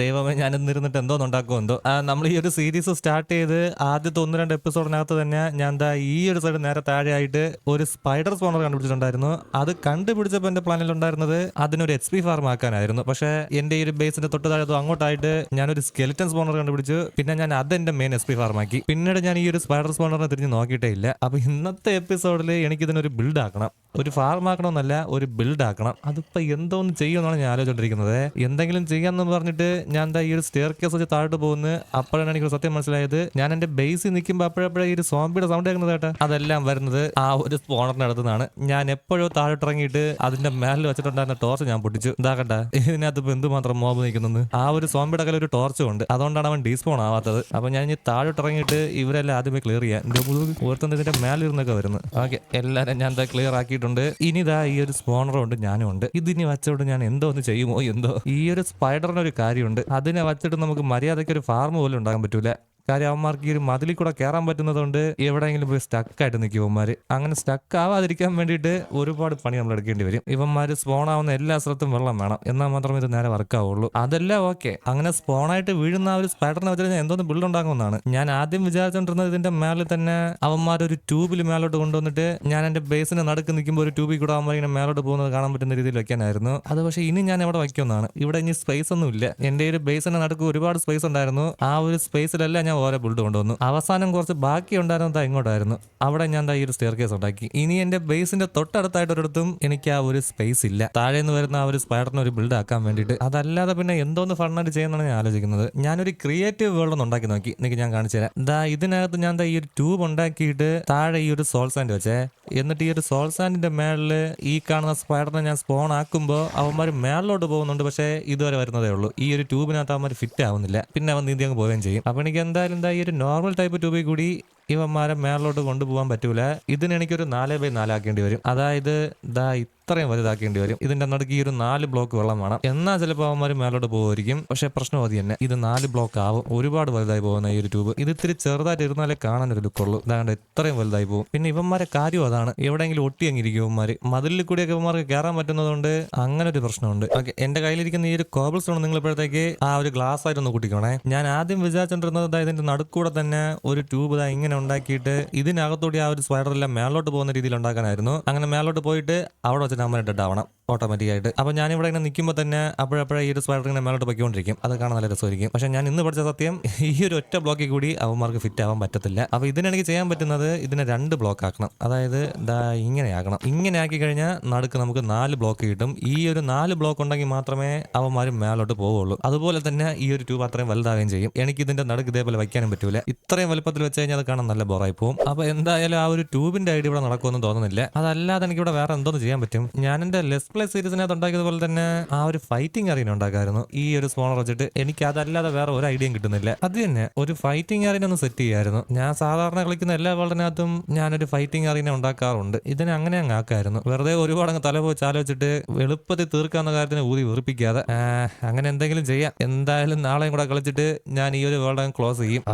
ദൈവമേ ഞാൻ ഇന്നിരുന്നിട്ട് എന്തോ ഉണ്ടാക്കുമോ എന്തോ. നമ്മൾ ഈ ഒരു സീരീസ് സ്റ്റാർട്ട് ചെയ്ത് ആദ്യത്തെ ഒന്ന് രണ്ട് എപ്പിസോഡിനകത്ത് തന്നെ ഞാൻ ദാ ഈ ഒരു സൈഡ് നേരെ താഴെയായിട്ട് ഒരു സ്പൈഡർ സ്പോണർ കണ്ടുപിടിച്ചിട്ടുണ്ടായിരുന്നു. അത് കണ്ടുപിടിച്ചപ്പോൾ എന്റെ പ്ലാനിൽ ഉണ്ടായിരുന്നത് അതിനൊരു എച്ച് പി ഫാർം ആക്കാനായിരുന്നു. പക്ഷേ എന്റെ ഈ ഒരു ബേസിന്റെ തൊട്ട് താഴെ അങ്ങോട്ടായിട്ട് ഞാനൊരു സ്കെലിറ്റൻ സ്പോണർ കണ്ടുപിടിച്ചു. പിന്നെ ഞാൻ അത് എന്റെ മെയിൻ എസ് പി ആക്കി. പിന്നീട് ഞാൻ ഈ ഒരു സ്പൈഡർ സ്പോണറിനെ തിരിഞ്ഞ് നോക്കിയിട്ടേ ഇല്ല. അപ്പൊ ഇന്നത്തെ എപ്പിസോഡിൽ എനിക്ക് ഇതിനൊരു ബിൽഡ് ആക്കണം. ഒരു ഫാർം ആക്കണമെന്നല്ല ഒരു ബിൽഡ് ആക്കണം. അതിപ്പോ എന്തോന്ന് ചെയ്യുമെന്നാണ് ഞാൻ ആലോചിച്ചോണ്ടിരിക്കുന്നത്. എന്തെങ്കിലും ചെയ്യാന്ന് പറഞ്ഞിട്ട് ഞാൻ എന്താ ഈ ഒരു സ്റ്റെയർ കേസ് വെച്ച് താഴോട്ട് പോകുന്നത്? അപ്പോഴാണ് എനിക്ക് സത്യം മനസ്സിലായത്. ഞാൻ എന്റെ ബേസിൽ നിൽക്കുമ്പോൾ അപ്പോഴപ്പോഴേ ഈ ഒരു സോംബിയുടെ സൗണ്ട് കേൾക്കുന്നത് കേട്ടോ. അതെല്ലാം വരുന്നത് ആ ഒരു സ്പോണറിന്റെ അടുത്ത് നിന്നാണ്. ഞാൻ എപ്പോഴോ താഴോട്ട് ഇറങ്ങിയിട്ട് അതിന്റെ മേലിൽ വെച്ചിട്ടുണ്ടായിരുന്ന ടോർച്ച് ഞാൻ പൊട്ടിച്ചു. ഇതാക്കട്ടെ ഇതിനകത്ത് ഇപ്പൊ എന്തുമാത്രം മോബ് നിൽക്കുന്നത് ആ ഒരു സോംബിയുടെ കയ്യിൽ ഒരു ടോർച്ചും ഉണ്ട്. അതുകൊണ്ടാണ് അവൻ ഡീസ്പോൺ ആവാത്തത്. അപ്പൊ ഞാൻ ഇനി താഴോട്ട് ഇറങ്ങിയിട്ട് ഇവരെല്ലാം ആദ്യമേ ക്ലിയർ ചെയ്യാം. എന്റെ ഓർത്തുന്നത് ഇതിന്റെ മേലിരുന്നൊക്കെ വരുന്നത്. ഓക്കെ എല്ലാരും ഞാൻ എന്താ ക്ലിയർ ആക്കിയിട്ടുണ്ട്. ഇനി ഇതാ ഈ ഒരു സ്പോണറും ഉണ്ട് ഞാനും ഉണ്ട്. ഇതിനി വച്ചോണ്ട് ഞാൻ എന്തോ ഒന്ന് ചെയ്യുമോ എന്തോ? ഈ ഒരു സ്പൈഡറിന് ഒരു കാര്യമുണ്ട്. അതിനെ വച്ചിട്ട് നമുക്ക് മര്യാദയ്ക്ക് ഒരു ഫാർമ് പോലും ഉണ്ടാകാൻ പറ്റൂല. കാര്യം അവന്മാർക്ക് ഈ ഒരു മതിലിൽ കൂടെ കയറാൻ പറ്റുന്നതുകൊണ്ട് എവിടെയെങ്കിലും പോയി സ്റ്റക്കായിട്ട് നിൽക്കും ഇവന്മാർ അങ്ങനെ സ്റ്റക്ക് ആവാതിരിക്കാൻ വേണ്ടിയിട്ട് ഒരുപാട് പണി നമ്മൾ എടുക്കേണ്ടി വരും. ഇവന്മാർ സ്പോൺ ആവുന്ന എല്ലാ സ്ഥലത്തും വെള്ളം വേണം. എന്നാൽ മാത്രമേ ഇത് നേരെ വർക്ക് ആവുള്ളൂ. അതെല്ലാം ഓക്കെ അങ്ങനെ സ്പോണായിട്ട് വീഴുന്ന ആ ഒരു സ്പൈഡറിനെ വെച്ചാൽ എന്തോന്ന് ബിൽഡ് ഉണ്ടാകുമെന്നാണ്. ഞാൻ ആദ്യം വിചാരിച്ചോണ്ടിരുന്നത് ഇതിന്റെ മേളിൽ തന്നെ അവന്മാർ ഒരു ട്യൂബിൽ മേലോട്ട് കൊണ്ടുവന്നിട്ട് ഞാൻ എന്റെ ബേസിന് നടുക്ക് നിൽക്കുമ്പോൾ ഒരു ട്യൂബിൽ കൂടെ അവന്മാർ ഇങ്ങനെ മേലോട്ട് പോകുന്നത് കാണാൻ പറ്റുന്ന രീതിയിൽ വെക്കാനായിരുന്നു. അത് പക്ഷേ ഇനി ഞാൻ എവിടെ വയ്ക്കുമെന്നാണ്. ഇവിടെ ഇനി സ്പേസ് ഒന്നും ഇല്ല എന്റെ ഒരു ബേസിന്റെ നടുക്ക് ഒരുപാട് സ്പേസ് ഉണ്ടായിരുന്നു. ആ ഒരു സ്പേസിലെല്ലാം ഞാൻ ഓരോ ബിൽഡ് കൊണ്ടുവന്നു. അവസാനം കുറച്ച് ബാക്കി ഉണ്ടായിരുന്നത് ഇങ്ങോട്ടായിരുന്നു. അവിടെ ഞാൻ ഈ ഒരു സ്റ്റെയർ കേസ് ഉണ്ടാക്കി. ഇനി എന്റെ ബേസിന്റെ തൊട്ടടുത്തായിട്ട് ഒരിടത്തും എനിക്ക് ആ ഒരു സ്പേസ് ഇല്ല. താഴെ നിന്ന് വരുന്ന ആ ഒരു സ്പൈഡറിനെ ഒരു ബിൽഡ് ആക്കാൻ വേണ്ടിയിട്ട്. അതല്ലാതെ പിന്നെ എന്തോന്ന് ഫണ്ണായിട്ട് ചെയ്യുന്നതാണ് ഞാൻ ആലോചിക്കുന്നത്. ഞാനൊരു ക്രിയേറ്റീവ് വേൾഡ് ഒന്ന് ഉണ്ടാക്കി നോക്കി. എനിക്ക് ഞാൻ കാണിച്ചു തരാം. ദാ ഇതിനകത്ത് ഞാൻ ഈ ഒരു ട്യൂബ് ഉണ്ടാക്കിയിട്ട് താഴെ ഈ ഒരു സോൾ സാൻഡ് വെച്ചേ. എന്നിട്ട് ഈ ഒരു സോൾ സാൻഡിന്റെ മേളിൽ ഈ കാണുന്ന സ്പൈഡറിനെ ഞാൻ സ്പോൺ ആക്കുമ്പോൾ അവന്മാർ മേളിലോട്ട് പോകുന്നുണ്ട്. പക്ഷേ ഇതുവരെ വരുന്നതേ ഉള്ളൂ. ഈ ഒരു ട്യൂബിനകത്ത് അവന്മാർ ഫിറ്റ് ആവുന്നില്ല. പിന്നെ അവൻ നീന്തി അങ്ങ് പോവുകയും ചെയ്യും. അപ്പൊ എനിക്ക് എന്തായാലും എന്താ ഈ ഒരു നോർമൽ ടൈപ്പ് ട്യൂബിൽ കൂടി ഇവന്മാരെ മേളിലോട്ട് കൊണ്ടുപോകാൻ പറ്റൂല. ഇതിന് എനിക്കൊരു നാല് ബൈ നാലാക്കേണ്ടി വരും. അതായത് ദാ ഇത്രയും വലുതാക്കേണ്ടി വരും. ഇതിന്റെ നടുക്ക് ഈ ഒരു നാല് ബ്ലോക്ക് വെള്ളം വേണം. എന്നാൽ ചിലപ്പോൾ അവന്മാർ മേലോട്ട് പോകുമായിരിക്കും പക്ഷെ പ്രശ്നം അത് തന്നെ. ഇത് നാല് ബ്ലോക്ക് ആവും. ഒരുപാട് വലുതായി പോകുന്ന ഈ ഒരു ട്യൂബ്. ഇത് ഇത്തിരി ചെറുതായിട്ട് ഇരുന്നാലേ കാണാൻ ഒരു ലുക്കുള്ളൂ. അതാണ്ട് ഇത്രയും വലുതായി പോകും. പിന്നെ ഇവന്മാരെ കാര്യം അതാണ്. എവിടെയെങ്കിലും ഒട്ടി അങ്ങിരിക്കും ഇവന്മാർ മതിലിൽ കൂടിയൊക്കെ ഇവന്മാർക്ക് കയറാൻ പറ്റുന്നതുകൊണ്ട് അങ്ങനെ ഒരു പ്രശ്നമുണ്ട്. ഓക്കെ എന്റെ കയ്യിലിരിക്കുന്ന ഈ ഒരു കോബിൾ സ്റ്റോൺ നിങ്ങൾ ഇപ്പോഴത്തേക്ക് ആ ഒരു ഗ്ലാസ് ആയിട്ട് ഒന്ന് കൂട്ടിക്കോണേ. ഞാൻ ആദ്യം വിചാരിച്ചോണ്ടിരുന്നത് അതായത് ഇതിന്റെ നടുക്കൂടെ തന്നെ ഒരു ട്യൂബ് ഇതാ ഇങ്ങനെ ഉണ്ടാക്കിയിട്ട് ഇതിനകത്തൂടി ആ ഒരു സ്പൈഡറെല്ലാം മേലോട്ട് പോകുന്ന രീതിയിൽ ഉണ്ടാക്കാനായിരുന്നു. അങ്ങനെ മേലോട്ട് പോയിട്ട് അവിടെ ഡെഡ് ആവണം ഓട്ടോമാറ്റിക് ആയിട്ട് ഞാൻ ഇവിടെ ഇങ്ങനെ നിൽക്കുമ്പോൾ തന്നെ അപ്പോഴപ്പോഴേ ഈ ഒരു സ്പൈഡർ ഇങ്ങനെ മേലോട്ട് പൊയ്ക്കൊണ്ടിരിക്കും. അത് കാണാൻ നല്ല രസമായിരിക്കും. പക്ഷെ ഞാൻ ഇന്ന് പഠിച്ച സത്യം ഈ ഒരു ഒറ്റ ബ്ലോക്കിൽ കൂടി അവന്മാർക്ക് ഫിറ്റ് ആവാൻ പറ്റത്തില്ല. അപ്പൊ ഇതിനെനിക്ക് ചെയ്യാൻ പറ്റുന്നത് ഇതിനെ രണ്ട് ബ്ലോക്ക് ആക്കണം. അതായത് ഇങ്ങനെ ആക്കണം ഇങ്ങനെ ആക്കി കഴിഞ്ഞാൽ നടുക്ക് നമുക്ക് നാല് ബ്ലോക്ക് കിട്ടും. ഈ ഒരു നാല് ബ്ലോക്ക് ഉണ്ടെങ്കിൽ മാത്രമേ അവന്മാർ മേലോട്ട് പോവുള്ളൂ. അതുപോലെ തന്നെ ഈ ഒരു ട്യൂബ് അത്രയും വലുതാവുകയും ചെയ്യും. എനിക്ക് ഇതിന്റെ നടുക്ക് ഇതേപോലെ വയ്ക്കാനും പറ്റൂല. ഇത്രയും വലുപ്പത്തിൽ വെച്ച് കഴിഞ്ഞാൽ അത് കാണാൻ നല്ല ബോറായി പോകും. അപ്പൊ എന്തായാലും ആ ഒരു ട്യൂബിന്റെ ഐഡിയ ഇവിടെ നടക്കുമെന്ന് തോന്നുന്നില്ല. അതല്ലാതെ എനിക്ക് ഇവിടെ വേറെ എന്തോന്ന് ചെയ്യാൻ പറ്റും? ഞാൻ എന്റെ ലെസ് പ്ലേ സീരീസിനകത്ത് ഉണ്ടാക്കിയതുപോലെ തന്നെ ആ ഒരു ഫൈറ്റിംഗ് അറീന ഉണ്ടാക്കായിരുന്നു. ഈ ഒരു സ്പോണർ വെച്ചിട്ട് എനിക്ക് അതല്ലാതെ വേറെ ഒരു ഐഡിയയും കിട്ടുന്നില്ല. അത് തന്നെ ഒരു ഫൈറ്റിംഗ് അറീന ഒന്ന് സെറ്റ് ചെയ്യായിരുന്നു. ഞാൻ സാധാരണ കളിക്കുന്ന എല്ലാ വേൾഡിനകത്തും ഞാനൊരു ഫൈറ്റിംഗ് അറീന ഉണ്ടാക്കാറുണ്ട്. ഇതിനെ അങ്ങനെ അങ്ങ് ആക്കായിരുന്നു. വെറുതെ ഒരുപാട് അങ്ങ് തല പോയി ആലോചിച്ചിട്ട് എളുപ്പത്തിൽ തീർക്കാവുന്ന കാര്യത്തിന് ഊതി വെറുപ്പിക്കാതെ അങ്ങനെ എന്തെങ്കിലും ചെയ്യാം. എന്തായാലും നാളെയും കൂടെ കളിച്ചിട്ട് ഞാൻ ഈ ഒരു വേൾഡ് അങ്ങ് ക്ലോസ് ചെയ്യും.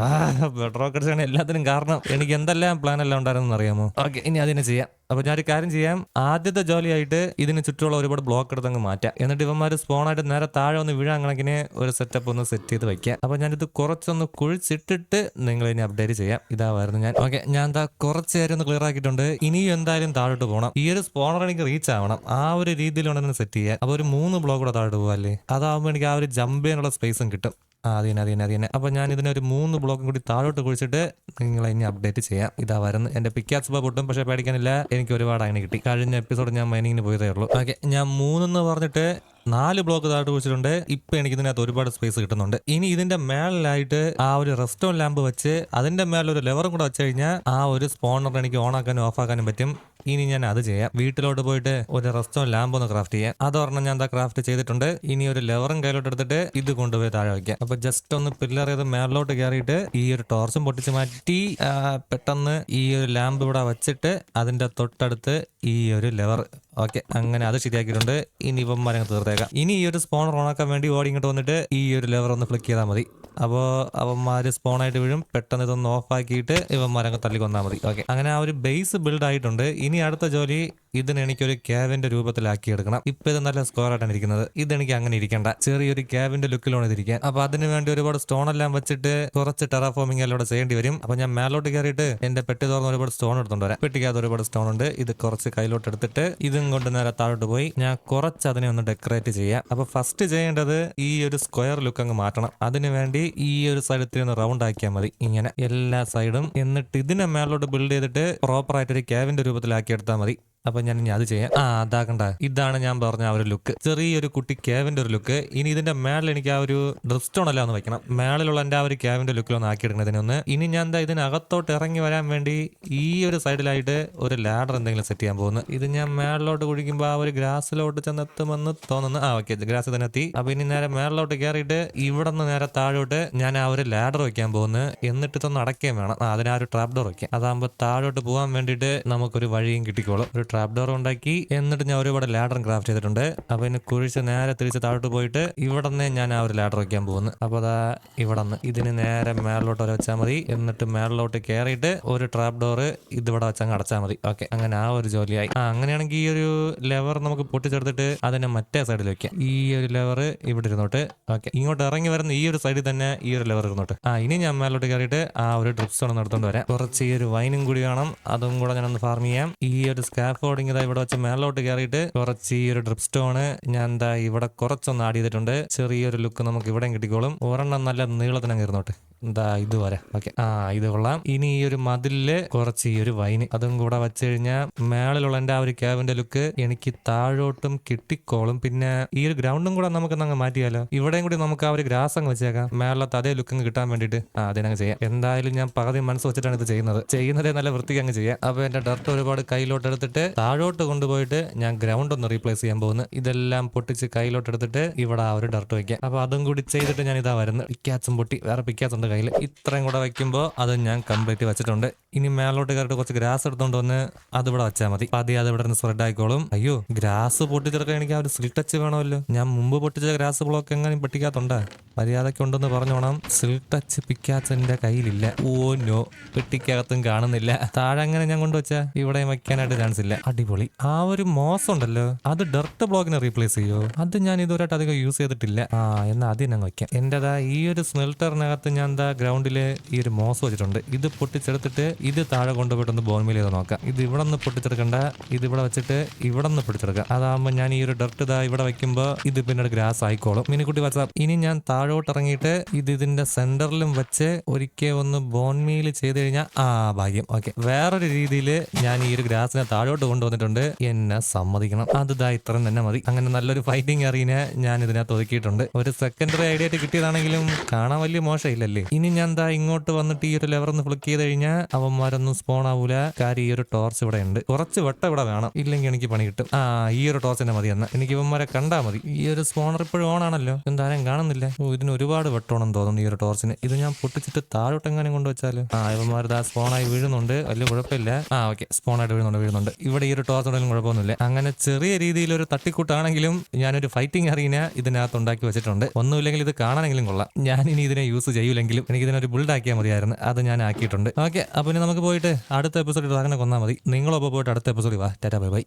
ബെഡ് റോക്കറ്റ്സ് ആണ് എല്ലാത്തിനും കാരണം. എനിക്ക് എന്തെല്ലാം പ്ലാൻ എല്ലാം ഉണ്ടായിരുന്നു അറിയാമോ? ഓക്കെ ഇനി അതിനെ ചെയ്യാം. അപ്പൊ ഞാനൊരു കാര്യം ചെയ്യാം. ആദ്യത്തെ ജോലിയായിട്ട് ഇതിന് ചുറ്റുമുള്ള ഒരുപാട് ബ്ലോക്ക് എടുത്ത് അങ്ങ് മാറ്റാം. എന്നിട്ട് ഇവന്മാർ സ്പോണായിട്ട് നേരെ താഴെ ഒന്ന് വീഴാൻ കണക്കിന് ഒരു സെറ്റപ്പ് ഒന്ന് സെറ്റ് ചെയ്ത് വെക്കാം അപ്പൊ ഞാനിത് കുറച്ചൊന്ന് കുഴിച്ചിട്ടിട്ട് നിങ്ങൾ ഇനി അപ്ഡേറ്റ് ചെയ്യാം. ഇതാവായിരുന്നു ഞാൻ. ഓക്കെ ഞാൻ എന്താ കുറച്ച് നേരം ഒന്ന് ക്ലിയർ ആക്കിയിട്ടുണ്ട്. ഇനിയും എന്തായാലും താഴോട്ട് പോകണം ഈ ഒരു സ്പോണർ എനിക്ക് റീച്ച് ആവണം. ആ ഒരു രീതിയിലാണ് സെറ്റ് ചെയ്യാം. അപ്പൊ ഒരു മൂന്ന് ബ്ലോക്ക് കൂടെ താഴോട്ട് പോകാല്ലേ അതാവുമ്പോൾ എനിക്ക് ആ ഒരു ജമ്പ് ചെയ്യാനുള്ള സ്പേസും കിട്ടും. ആ അതിനെ അതിനെ അത് തന്നെ അത് ഞാൻ ഇതിനെ ഒരു മൂന്ന് ബ്ലോക്കും കൂടി താഴോട്ട് കുഴിച്ചിട്ട് നിങ്ങളെ ഇനി അപ്ഡേറ്റ് ചെയ്യാം. ഇതാ വരുന്നത്. എന്റെ പിക്കാസ് പൊട്ടും പക്ഷേ പേടിക്കാനില്ല. എനിക്ക് ഒരുപാട് അങ്ങനെ കിട്ടി. കഴിഞ്ഞ എപ്പിസോഡ് ഞാൻ മൈനിങ്ങിന് പോയതേ ഉള്ളൂ. ഓക്കെ ഞാൻ മൂന്നെന്ന് പറഞ്ഞിട്ട് നാല് ബ്ലോക്ക് താഴോട്ട് കുഴിച്ചിട്ടുണ്ട് ഇപ്പൊ എനിക്ക് ഇതിനകത്ത് ഒരുപാട് സ്പേസ് കിട്ടുന്നുണ്ട്. ഇനി ഇതിന്റെ മേളിലായിട്ട് ആ ഒരു റെസ്റ്റോൺ ലാമ്പ് വെച്ച് അതിന്റെ മേളിൽ ഒരു ലെവറും കൂടെ വെച്ച് കഴിഞ്ഞാൽ ആ ഒരു സ്പോണർ എനിക്ക് ഓൺ ആക്കാനും ഓഫ് ആക്കാനും പറ്റും. ഇനി ഞാൻ അത് ചെയ്യാം. വീട്ടിലോട്ട് പോയിട്ട് ഒരു റെസ്റ്റോൺ ലാമ്പ് ഒന്ന് ക്രാഫ്റ്റ് ചെയ്യാം. അതൊരെണ്ണം ഞാൻ എന്താ ക്രാഫ്റ്റ് ചെയ്തിട്ടുണ്ട്. ഇനി ഒരു ലെവറും കയ്യിലോട്ട് എടുത്തിട്ട് ഇത് കൊണ്ടുപോയി താഴെ വയ്ക്കാം അപ്പൊ ജസ്റ്റ് ഒന്ന് പില്ലർ ചെയ്ത് മേളിലോട്ട് കയറിയിട്ട് ഈ ഒരു ടോർച്ചും പൊട്ടിച്ച് മാറ്റി പെട്ടെന്ന് ഈ ഒരു ലാമ്പ് ഇവിടെ വെച്ചിട്ട് അതിന്റെ തൊട്ടടുത്ത് ഈ ഒരു ലെവർ ഓക്കെ അങ്ങനെ അത് ശരിയാക്കിയിട്ടുണ്ട്. ഇനി ഇപ്പം മരം തീർത്തേക്കാം. ഇനി ഈ ഒരു സ്പോൺ ഓണാക്കാൻ വേണ്ടി ഓടി ഇങ്ങോട്ട് വന്നിട്ട് ഈ ഒരു ലെവർ ഒന്ന് ഫ്ലിക്ക് ചെയ്താൽ മതി. അപ്പോൾ അവന്മാര് സ്പോണായിട്ട് വീഴും. പെട്ടെന്ന് ഇതൊന്ന് ഓഫ് ആക്കിയിട്ട് ഇവന്മാരങ്ങ് തള്ളി കൊന്നാൽ മതി. ഓക്കെ അങ്ങനെ ആ ഒരു ബേസ് ബിൽഡ് ആയിട്ടുണ്ട്. ഇനി അടുത്ത ജോലി ഇതിന് എനിക്കൊരു രൂപത്തിലാക്കി എടുക്കണം ഇപ്പൊ ഇത് നല്ല സ്ക്വയർ ആയിട്ടാണ് ഇരിക്കുന്നത് ഇതെനിക്ക് അങ്ങനെ ഇരിക്കണ്ട. ചെറിയൊരു ക്യാബിന്റെ ലുക്കിലാണ് ഇതിരിക്കാൻ. അപ്പൊ അതിന് വേണ്ടി ഒരുപാട് സ്റ്റോൺ എല്ലാം വെച്ചിട്ട് കുറച്ച് ടെറാഫോമിംഗ് എല്ലാം ഇവിടെ ചെയ്യേണ്ടി വരും. അപ്പൊ ഞാൻ മേലോട്ട് കയറിയിട്ട് എന്റെ പെട്ടി തുറന്ന് ഒരുപാട് സ്റ്റോൺ എടുത്തോണ്ട് വരാം. പെട്ടിക്കകത്ത് ഒരുപാട് സ്റ്റോൺ ഉണ്ട്. ഇത് കുറച്ച് കയ്യിലോട്ട് എടുത്തിട്ട് ഇതും കൊണ്ട് നേരെ താഴോട്ട് പോയി ഞാൻ കുറച്ച് അതിനെ ഒന്ന് ഡെക്കറേറ്റ് ചെയ്യാം. അപ്പൊ ഫസ്റ്റ് ചെയ്യേണ്ടത് ഈ ഒരു സ്ക്വയർ ലുക്ക് അങ്ങ് മാറ്റണം. അതിന് വേണ്ടി ഈ ഒരു സൈഡ് ഒന്ന് റൗണ്ട് ആക്കിയാൽ മതി. ഇങ്ങനെ എല്ലാ സൈഡും എന്നിട്ട് ഇതിനെ മേലോട്ട് ബിൽഡ് ചെയ്തിട്ട് പ്രോപ്പർ ആയിട്ട് ഒരു ക്യാബിന്റെ രൂപത്തിലാക്കി എടുത്താൽ മതി. അപ്പൊ ഞാൻ ഇനി അത് ചെയ്യാം. ആ അതാക്കണ്ട ഇതാണ് ഞാൻ പറഞ്ഞ ആ ഒരു ലുക്ക്. ചെറിയൊരു കുട്ടി കേവിന്റെ ഒരു ലുക്ക്. ഇനി ഇതിന്റെ മേളിൽ എനിക്ക് ആ ഒരു ഡ്രസ് ടോൺ അല്ല ഒന്ന് വെക്കണം. മേളിലുള്ള എന്റെ ആ ഒരു ക്യാബിന്റെ ലുക്കിലൊന്ന് ആക്കി എടുക്കുന്നതിനൊന്ന് ഇനി ഞാൻ എന്താ ഇതിനകത്തോട്ട് ഇറങ്ങി വരാൻ വേണ്ടി ഈ ഒരു സൈഡിലായിട്ട് ഒരു ലാഡർ എന്തെങ്കിലും സെറ്റ് ചെയ്യാൻ പോകുന്നു. ഇത് ഞാൻ മേളിലോട്ട് കുഴിക്കുമ്പോൾ ആ ഒരു ഗ്രാസിലോട്ട് ചെന്നെത്തുമെന്ന് തോന്നുന്നു. ആ ഓക്കെ. ഗ്രാസ് തന്നെ എത്തി. അപ്പൊ ഇനി നേരെ മേളിലോട്ട് കയറിയിട്ട് ഇവിടെ നിന്ന് നേരെ താഴോട്ട് ഞാൻ ആ ഒരു ലാഡർ വെക്കാൻ പോകുന്നു. എന്നിട്ട് ഇതൊന്ന് അടയ്ക്കുകയും വേണം. അതിന് ആ ഒരു ട്രാപ്പ് ഡോർ വെക്കാം. അതാകുമ്പോൾ താഴോട്ട് പോകാൻ വേണ്ടിയിട്ട് നമുക്കൊരു വഴിയും കിട്ടിക്കോളും. ഒരു ട്രാപ്പ് ഡോർ ഉണ്ടാക്കി. എന്നിട്ട് ഞാൻ ഒരുപാട് ലാഡർ ക്രാഫ്റ്റ് ചെയ്തിട്ടുണ്ട്. അപ്പൊ ഇനി കുഴിച്ച് നേരെ തിരിച്ച് താഴോട്ട് പോയിട്ട് ഇവിടെ നിന്ന് ഞാൻ ആ ഒരു ലാഡർ വെക്കാൻ പോകുന്നു. അപ്പൊ അതാ ഇവിടെ നിന്ന് ഇതിന് നേരെ മേളിലോട്ട് വരെ വെച്ചാൽ മതി. എന്നിട്ട് മേളിലോട്ട് കയറിയിട്ട് ഒരു ട്രാപ്പ് ഡോർ ഇതിവിടെ വെച്ചങ്ങ് അടച്ചാൽ മതി. ഓക്കെ അങ്ങനെ ആ ഒരു ജോലിയായി. ആ അങ്ങനെയാണെങ്കിൽ ഈ ഒരു ലെവർ നമുക്ക് പൊട്ടിച്ചെടുത്തിട്ട് അതിനെ മറ്റേ സൈഡിൽ വെക്കാം. ഈ ഒരു ലെവർ ഇവിടെ ഇരുന്നോട്ട്. ഓക്കെ ഇങ്ങോട്ട് ഇറങ്ങി വരുന്ന ഈ ഒരു സൈഡിൽ തന്നെ ഈ ഒരു ലെവർ ഇരുന്നോട്ട്. ആ ഇനി ഞാൻ മേലോട്ട് കയറിയിട്ട് ആ ഒരു ഡ്രിപ്സ് ഒന്ന് നടത്തോണ്ട് വരാം. കുറച്ച് ഈ ഒരു വൈനും കൂടി വേണം. അതും കൂടെ ഞാനൊന്ന് ഫാർം ചെയ്യാം. ഈ ഒരു സ്കാഫോർഡിങ് ഇതാ ഇവിടെ വെച്ച് മേലോട്ട് കയറിയിട്ട് കുറച്ച് ഈ ഒരു ഡ്രിപ്പ് സ്റ്റോണ് ഞാൻ എന്താ ഇവിടെ കുറച്ചൊന്ന് ആഡ് ചെയ്തിട്ടുണ്ട്. ചെറിയൊരു ലുക്ക് നമുക്ക് ഇവിടെയും കിട്ടിക്കോളും. ഒരെണ്ണം നല്ല നീളത്തിനങ്ങ് ഇരുന്നോട്ട്. എന്താ ഇത് വരെ. ഓക്കെ. ആ ഇത് കൊള്ളാം. ഇനി ഈ ഒരു മതിലിൽ കുറച്ച് ഈ ഒരു വൈന്. അതും കൂടെ വെച്ച് കഴിഞ്ഞാൽ മേളിലുള്ള എന്റെ ആ ഒരു ക്യാബിന്റെ ലുക്ക് എനിക്ക് താഴോട്ടും കിട്ടിക്കോളും. പിന്നെ ഈ ഒരു ഗ്രൗണ്ടും കൂടെ നമുക്ക് അങ്ങ് മാറ്റിയാലോ? ഇവിടെയും കൂടി നമുക്ക് ആ ഒരു ഗ്രാസ് അങ്ങ് വെച്ചേക്കാം. മേളിലത്തെ അതേ ലുക്ക് അങ്ങ് കിട്ടാൻ വേണ്ടിയിട്ട്. ആ അതിനങ്ങ് ചെയ്യാം. എന്തായാലും ഞാൻ പകുതി മനസ്സ് വെച്ചിട്ടാണ് ഇത് ചെയ്യുന്നത്. ചെയ്യുന്നതേ നല്ല വൃത്തിക്ക് അങ്ങ് ചെയ്യാം. അപ്പൊ എന്റെ ഡർട്ട് ഒരുപാട് കയ്യിലോട്ട് എടുത്തിട്ട് താഴോട്ട് കൊണ്ടുപോയിട്ട് ഞാൻ ഗ്രൗണ്ട് ഒന്ന് റീപ്ലേസ് ചെയ്യാൻ പോകുന്നു. ഇതെല്ലാം പൊട്ടിച്ച് കയ്യിലോട്ട് എടുത്തിട്ട് ഇവിടെ ആ ഒരു ഡർട്ട് വെക്കാം. അപ്പൊ അതും കൂടി ചെയ്തിട്ട് ഞാൻ ഇതാ വരുന്നത് പിക്കാച്ചും പൊട്ടി. വേറെ പിക്കാസ് ഉണ്ട് കയ്യിൽ ഇത്രയും കൂടെ വെക്കുമ്പോൾ അത് ഞാൻ കംപ്ലീറ്റ് വെച്ചിട്ടുണ്ട്. ഇനി മേലോട്ട് കയറിയിട്ട് കുറച്ച് ഗ്രാസ് എടുത്തോണ്ട് വന്ന് അത് ഇവിടെ വെച്ചാൽ മതി. അപ്പൊ അത് ഇവിടെ നിന്ന് സ്പ്രെഡ് ആയിക്കോളും. അയ്യോ ഗ്രാസ് പൊട്ടിച്ചെടുക്കാൻ എനിക്ക് ആ ഒരു സിൽ ടച്ച് വേണമല്ലോ. ഞാൻ മുമ്പ് പൊട്ടിച്ച ഗ്രാസ് ബ്ലോക്ക് എങ്ങനെ പൊട്ടിക്കാത്തുണ്ടാ മര്യാദയ്ക്ക് ഉണ്ടെന്ന് പറഞ്ഞോണം സിൽ ടച്ച് പിക്കാച്ച് എന്റെ കയ്യിലില്ല. Oh no. പെട്ടിക്കകത്തും കാണുന്നില്ല. താഴെ അങ്ങനെ ഞാൻ കൊണ്ടുവച്ചാ ഇവിടെ വയ്ക്കാനായിട്ട് ചാൻസ് ഇല്ല. അടിപൊളി. ആ ഒരു മോശം ഉണ്ടല്ലോ. അത് ഡർട്ട് ബ്ലോക്കിനെ റീപ്ലേസ് ചെയ്യോ? അത് ഞാൻ ഇതുവരെയായിട്ട് അധികം യൂസ് ചെയ്തിട്ടില്ല. ആ എന്നാ അതിനങ്ങ് വയ്ക്കാം. എന്റെതാ ഈ ഒരു സ്മെൽട്ടറിനകത്ത് ഞാൻ എന്താ ഗ്രൗണ്ടിൽ ഈ ഒരു മോസ് വെച്ചിട്ടുണ്ട്? ഇത് പൊട്ടിച്ചെടുത്തിട്ട് ഇത് താഴെ കൊണ്ടുപോയിട്ടൊന്ന് ബോൺമിൽ ചെയ്ത് നോക്കാം. ഇത് ഇവിടെ നിന്ന് പൊട്ടിച്ചെടുക്കണ്ട. ഇത് ഇവിടെ വെച്ചിട്ട് ഇവിടെ നിന്ന് പൊട്ടിച്ചെടുക്കാം അതാകുമ്പോൾ ഞാൻ ഈ ഒരു ഡർട്ട് ഇതാ ഇവിടെ വെക്കുമ്പോൾ ഇത് പിന്നീട് ഗ്രാസ് ആയിക്കോളും. മിനിക്കുട്ടി വാട്സാപ്പ് ഇനി ഞാൻ താഴോട്ട് ഇറങ്ങിയിട്ട് ഇത് ഇതിന്റെ സെന്ററിലും വെച്ച് ഒരിക്കൽ ഒന്ന് ബോൺമീൽ ചെയ്ത് കഴിഞ്ഞാൽ ആ ഭാഗ്യം. ഓക്കെ വേറൊരു രീതിയിൽ ഞാൻ ഈ ഒരു ഗ്രാസിനെ താഴോട്ട് കൊണ്ടുവന്നിട്ടുണ്ട്. എന്നെ സമ്മതിക്കണം. അത് ദാ ഇത്രയും തന്നെ മതി. അങ്ങനെ നല്ലൊരു ഫൈറ്റിംഗ് അറിയിനെ ഞാൻ ഇതിനകത്ത് ഒതുക്കിയിട്ടുണ്ട്. ഒരു സെക്കൻഡറി ഐഡിയ ആയിട്ട് കിട്ടിയതാണെങ്കിലും കാണാൻ വലിയ മോശമില്ലല്ലേ ഇനി ഞാൻ എന്താ ഇങ്ങോട്ട് വന്നിട്ട് ഈ ഒരു ലെവർ ഒന്ന് ഫ്ലിക്ക് ചെയ്ത് കഴിഞ്ഞാൽ അവന്മാരൊന്നും സ്പോൺ ആവൂല. കാര്യം ഈ ഒരു ടോർച്ച് ഇവിടെ ഉണ്ട്. കുറച്ച് വെട്ടം ഇവിടെ വേണം. ഇല്ലെങ്കിൽ എനിക്ക് പണി കിട്ടും. ആ ഈ ഒരു ടോർച്ച് തന്നെ മതി എന്നാ. എനിക്ക് ഇവന്മാരെ കണ്ടാൽ മതി. ഈ ഒരു സ്പോണർ ഇപ്പോഴും ഓൺ ആണല്ലോ. എന്താരും കാണുന്നില്ല. ഇതിന് ഒരുപാട് വെട്ടോണം തോന്നുന്നു ഈ ഒരു ടോർച്ചിന് ഇത് ഞാൻ പൊട്ടിച്ചിട്ട് താഴോട്ടെങ്ങാനും എങ്ങനെ ആ ഇവന്മാർ ദാ സ്പോണായി വീഴുന്നുണ്ട്. വലിയ കുഴപ്പമില്ല. ആ ഓക്കെ സ്പോണായിട്ട് വീഴുന്നുണ്ട് വീഴുന്നുണ്ട്. ഇവിടെ ഈ ഒരു ടോർച്ച് ഉണ്ടെങ്കിലും കുഴപ്പമൊന്നുമില്ല. അങ്ങനെ ചെറിയ രീതിയിൽ ഒരു തട്ടിക്കൂട്ടാണെങ്കിലും ഞാനൊരു ഫൈറ്റിംഗ് അറിയിന ഇതിനകത്ത് ഉണ്ടാക്കി വെച്ചിട്ടുണ്ട്. ഒന്നുമില്ലെങ്കിൽ ഇത് കാണാനെങ്കിലും കൊള്ളാം. ഞാൻ ഇനി ഇതിനെ യൂസ് ചെയ്യൂലെങ്കിലും എനിക്ക് ഇതിനൊരു ബിൽഡ് ആക്കിയാൽ മതിയായിരുന്നു. അത് ഞാൻ ആക്കിയിട്ടുണ്ട് ഓക്കെ അപ്പോൾ ഇനി നമുക്ക് പോയിട്ട് അടുത്ത എപ്പിസോഡിൽ അങ്ങനെ കൊന്നാൽ മതി. നിങ്ങളൊപ്പം പോയിട്ട് അടുത്ത എപ്പിസോഡിൽ വാ. Tata bye bye.